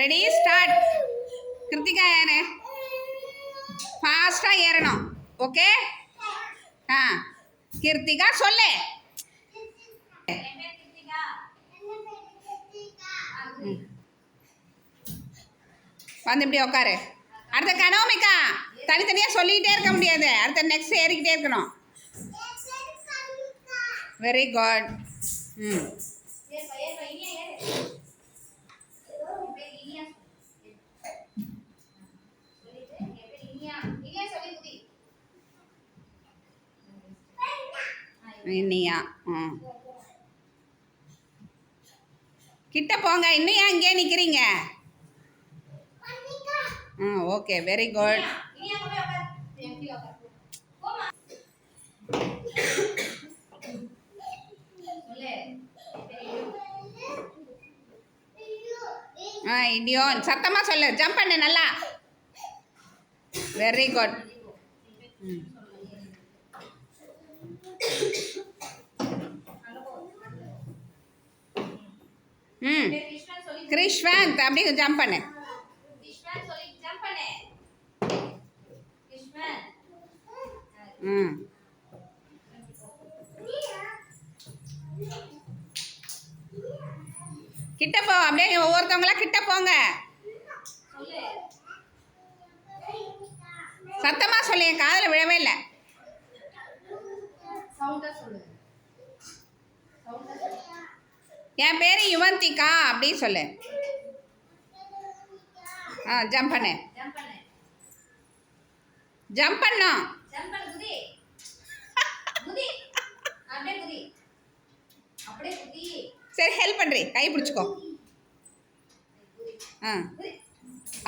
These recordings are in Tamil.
ரெடி ஸ்டார்ட் கிருத்திகா ஏறு. ஃபாஸ்ட்டாக ஏறணும். ஓகே ஆ. கிருத்திகா சொல்லு. வந்து இப்படி உட்காரு அடுத்த கனோமிக்கா தனித்தனியாக சொல்லிக்கிட்டே இருக்க முடியாது. அடுத்த நெக்ஸ்ட் ஏறிக்கிட்டே இருக்கணும். வெரி குட் ம். இன்னையா ம் கிட்ட போங்க. இன்னும் ஏன் இங்கே நிற்கிறீங்க ம் ஓகே. வெரி குட் ஆ இடியோன். சத்தமாக சொல்லு. ஜம்ப் பண்ணு நல்லா. வெரி குட் ம். ம். கிரிஷ்வந்த் அப்படியே ஜம்ப் பண்ணு. ம். கிட்ட போ அப்படியே ஒவ்வொருத்தவங்களா கிட்ட போங்க. சத்தமா சொல்லு என் காதில் விழவே இல்லை. என் பேர் யுவந்திகா அப்படின்னு சொல்லு. ஆ ஜம்ப் பண்ணு. ஜம்ப் பண்ணும் சரி ஹெல்ப் பண்ணுறி கை பிடிச்சிக்கோ. ஆ.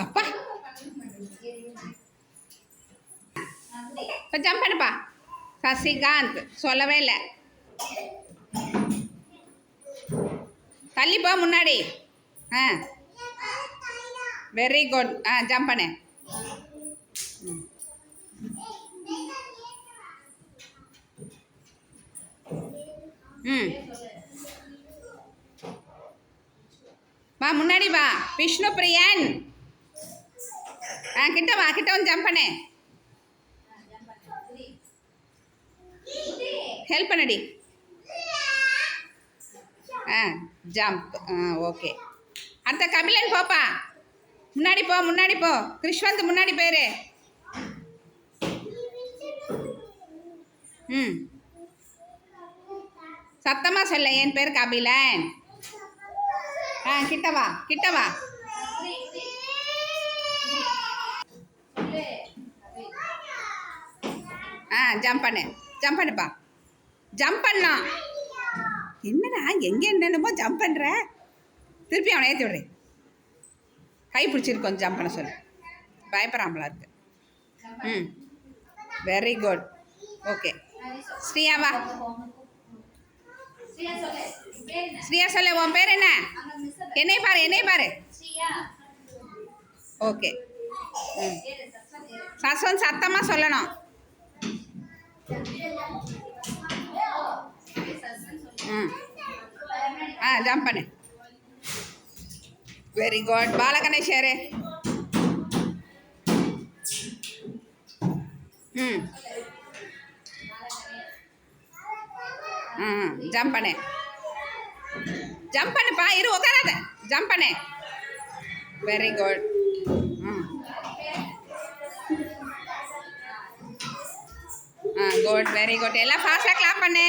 அப்பா. இப்போ ஜம்ப் பண்ணுப்பா. சசிகாந்த். சொல்லவே இல்லை. தள்ளிப்பா முன்னாடி. ஆ. வெரி குட் ஆ ஜம்ப் பண்ணு. ம். ம் வா முன்னாடி வா. விஷ்ணு பிரியன் ஆ கிட்ட வா கிட்ட வந்து ஜம்ப் பண்ணு. ஹெல்ப் பண்ணடி. ஆ. ஜம்ப் ஆ ஓகே அடுத்த கபிலன் போப்பா. முன்னாடி போ முன்னாடி போ. கிருஷ்வந்த் முன்னாடி போயிரு. ம். சத்தமாக சொல்ல என் பேர் கபிலன். ஆ கிட்டவா கிட்டவா ஆ ஜம்ப் பண்ணு. ஜம்ப் பண்ணுப்பா ஜம்ப் பண்ணலாம். என்னடா எங்கே என்னென்னமோ ஜம்ப் பண்ணுற திருப்பி அவனை ஏற்றி விடுறேன். கை பிடிச்சிருக்கோம் ஜம்ப் பண்ண சொல்லு. பயப்படாமலா இருக்கு. ம். வெரி குட் ஓகே ஸ்ரீயா வா. ஸ்ரீயா சொல்லு உன் பேர் என்ன? என்னை பாரு என்னை பாரு. ஓகே ம். சஸ்வந்த் சத்தமாக சொல்லணும். ம் ஆ ஜம்ப் பண்ணு. வெரி குட் பாலகணேஷரு ம். ம் ஜம்ப் பண்ணு. ஜம்ப் பண்ணுப்பா இரு உட்காராத ஜம்ப் பண்ணு. வெரி குட் ம். ஆ குட் வெரி குட் எல்லாம் ஃபாஸ்ட்டாக கிளாப் பண்ணு.